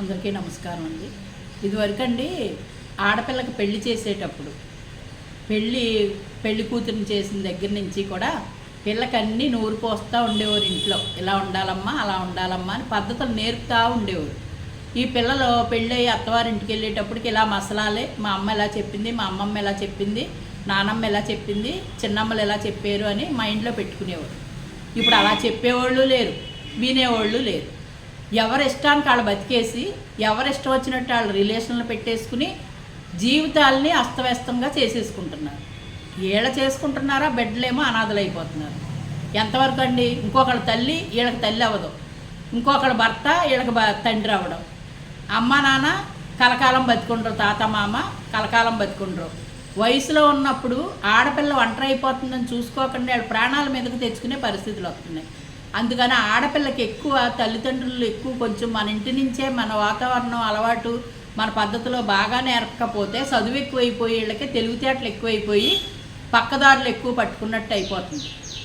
అందరికీ నమస్కారం అండి. ఇదివరకండి ఆడపిల్లకి పెళ్ళి చేసేటప్పుడు పెళ్ళి పెళ్ళి కూతురిని చేసిన దగ్గర నుంచి కూడా పిల్లకన్నీ నూరు పోస్తూ ఉండేవారు ఇంట్లో. ఇలా ఉండాలమ్మా అలా ఉండాలమ్మా అని పద్ధతులు నేర్పుతూ ఉండేవారు. ఈ పిల్లలు పెళ్ళి అత్తవారింటికి వెళ్ళేటప్పటికి ఇలా మసలాలే మా అమ్మ ఎలా చెప్పింది మా అమ్మమ్మ ఎలా చెప్పింది నానమ్మ ఎలా చెప్పింది చిన్నమ్మలు ఎలా చెప్పారు అని మైండ్లో పెట్టుకునేవారు. ఇప్పుడు అలా చెప్పేవాళ్ళు లేరు వినేవాళ్ళు లేరు. ఎవరి ఇష్టానికి వాళ్ళు బతికేసి ఎవరి ఇష్టం వచ్చినట్టు వాళ్ళు రిలేషన్లు పెట్టేసుకుని జీవితాల్ని అస్తవ్యస్తంగా చేసేసుకుంటున్నారు. ఈళ్ళ చేసుకుంటున్నారా బిడ్డలేమో అనాథలు అయిపోతున్నారు. ఎంతవరకు అండి? ఇంకొకళ్ళ తల్లి వీళ్ళకి తల్లి అవ్వదు. ఇంకొకళ్ళ భర్త వీళ్ళకి తండ్రి అవ్వడం. అమ్మ నాన్న కలకాలం బతికుండ్రు తాత మామ కలకాలం బతికుండ్రు. వయసులో ఉన్నప్పుడు ఆడపిల్ల ఒంటరి అయిపోతుందని చూసుకోకుండా వాళ్ళ ప్రాణాల మీదకు తెచ్చుకునే పరిస్థితులు వస్తున్నాయి. అందుకని ఆడపిల్లకి ఎక్కువ తల్లిదండ్రులు ఎక్కువ కొంచెం మన ఇంటి నుంచే మన వాతావరణం అలవాటు మన పద్ధతిలో బాగా నేర్పకపోతే చదువు ఎక్కువైపోయి వీళ్ళకి తెలివితేటలు ఎక్కువైపోయి పక్కదారులు ఎక్కువ పట్టుకున్నట్టు అయిపోతుంది.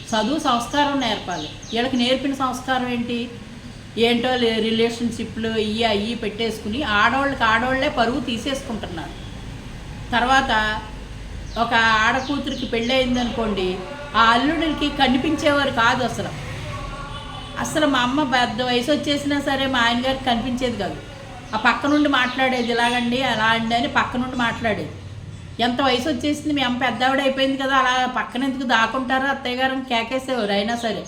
చదువు సంస్కారం నేర్పాలి. వీళ్ళకి నేర్పిన సంస్కారం ఏంటి? ఏంటో రిలేషన్షిప్లు ఇవి అవి పెట్టేసుకుని ఆడవాళ్ళకి ఆడవాళ్ళే పరువు తీసేసుకుంటున్నారు. తర్వాత ఒక ఆడకూతురికి పెళ్ళి అయిందనుకోండి ఆ అల్లుడికి కనిపించేవారు కాదు అసలు. అసలు మా అమ్మ పెద్ద వయసు వచ్చేసినా సరే మా ఆయన గారికి కనిపించేది కాదు. ఆ పక్క నుండి మాట్లాడేది ఇలాగండి అలా అండి అని పక్క నుండి మాట్లాడేది. ఎంత వయసు వచ్చేసింది మీ అమ్మ పెద్దవిడ అయిపోయింది కదా అలా పక్కన ఎందుకు దాక్కుంటారో? అత్తయ్య గారిని కేకేసేవారు. అయినా సరే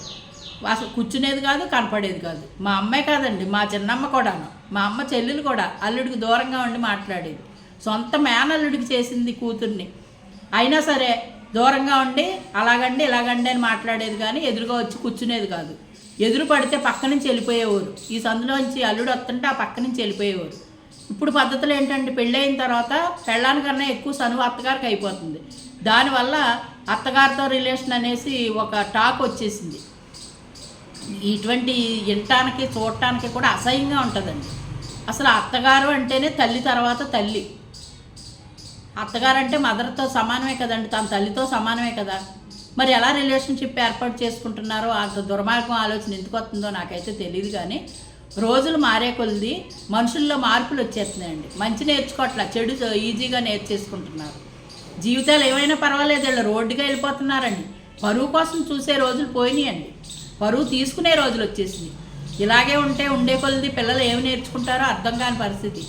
అసలు కూర్చునేది కాదు కనపడేది కాదు. మా అమ్మే కాదండి మా చిన్నమ్మ కూడాను. మా అమ్మ చెల్లెలు కూడా అల్లుడికి దూరంగా ఉండి మాట్లాడేది. సొంత మేనల్లుడికి చేసింది కూతుర్ని. అయినా సరే దూరంగా ఉండి అలాగండి ఇలాగండి అని మాట్లాడేది కానీ ఎదురుగా వచ్చి కూర్చునేది కాదు. ఎదురు పడితే పక్క నుంచి వెళ్ళిపోయేవారు. ఈ సందులోంచి అల్లుడు వస్తుంటే ఆ పక్క నుంచి వెళ్ళిపోయేవారు. ఇప్పుడు పద్ధతులు ఏంటంటే పెళ్ళైన తర్వాత పెళ్ళానికన్నా ఎక్కువ సనువు అత్తగారికి అయిపోతుంది. దానివల్ల అత్తగారితో రిలేషన్ అనేసి ఒక టాక్ వచ్చేసింది. ఇటువంటి వినటానికి చూడటానికి కూడా అసహ్యంగా ఉంటుందండి. అసలు అత్తగారు అంటేనే తల్లి తర్వాత తల్లి. అత్తగారు అంటే మదర్తో సమానమే కదండి. తన తల్లితో సమానమే కదా. మరి ఎలా రిలేషన్షిప్ ఏర్పాటు చేసుకుంటున్నారో అంత దుర్మార్గం ఆలోచన ఎందుకు వస్తుందో నాకైతే తెలియదు కానీ రోజులు మారే కొలిది మనుషుల్లో మార్పులు వచ్చేస్తున్నాయండి. మంచి నేర్చుకోవట్లా చెడు ఈజీగా నేర్చేసుకుంటున్నారు. జీవితాలు ఏమైనా పర్వాలేదు వీళ్ళు రోడ్డుగా వెళ్ళిపోతున్నారండి. పరువు కోసం చూసే రోజులు పోయినాయండి. పరువు తీసుకునే రోజులు వచ్చేసింది ఇలాగే ఉంటే ఉండే కొలిది పిల్లలు ఏమి నేర్చుకుంటారో అర్థం కాని పరిస్థితి.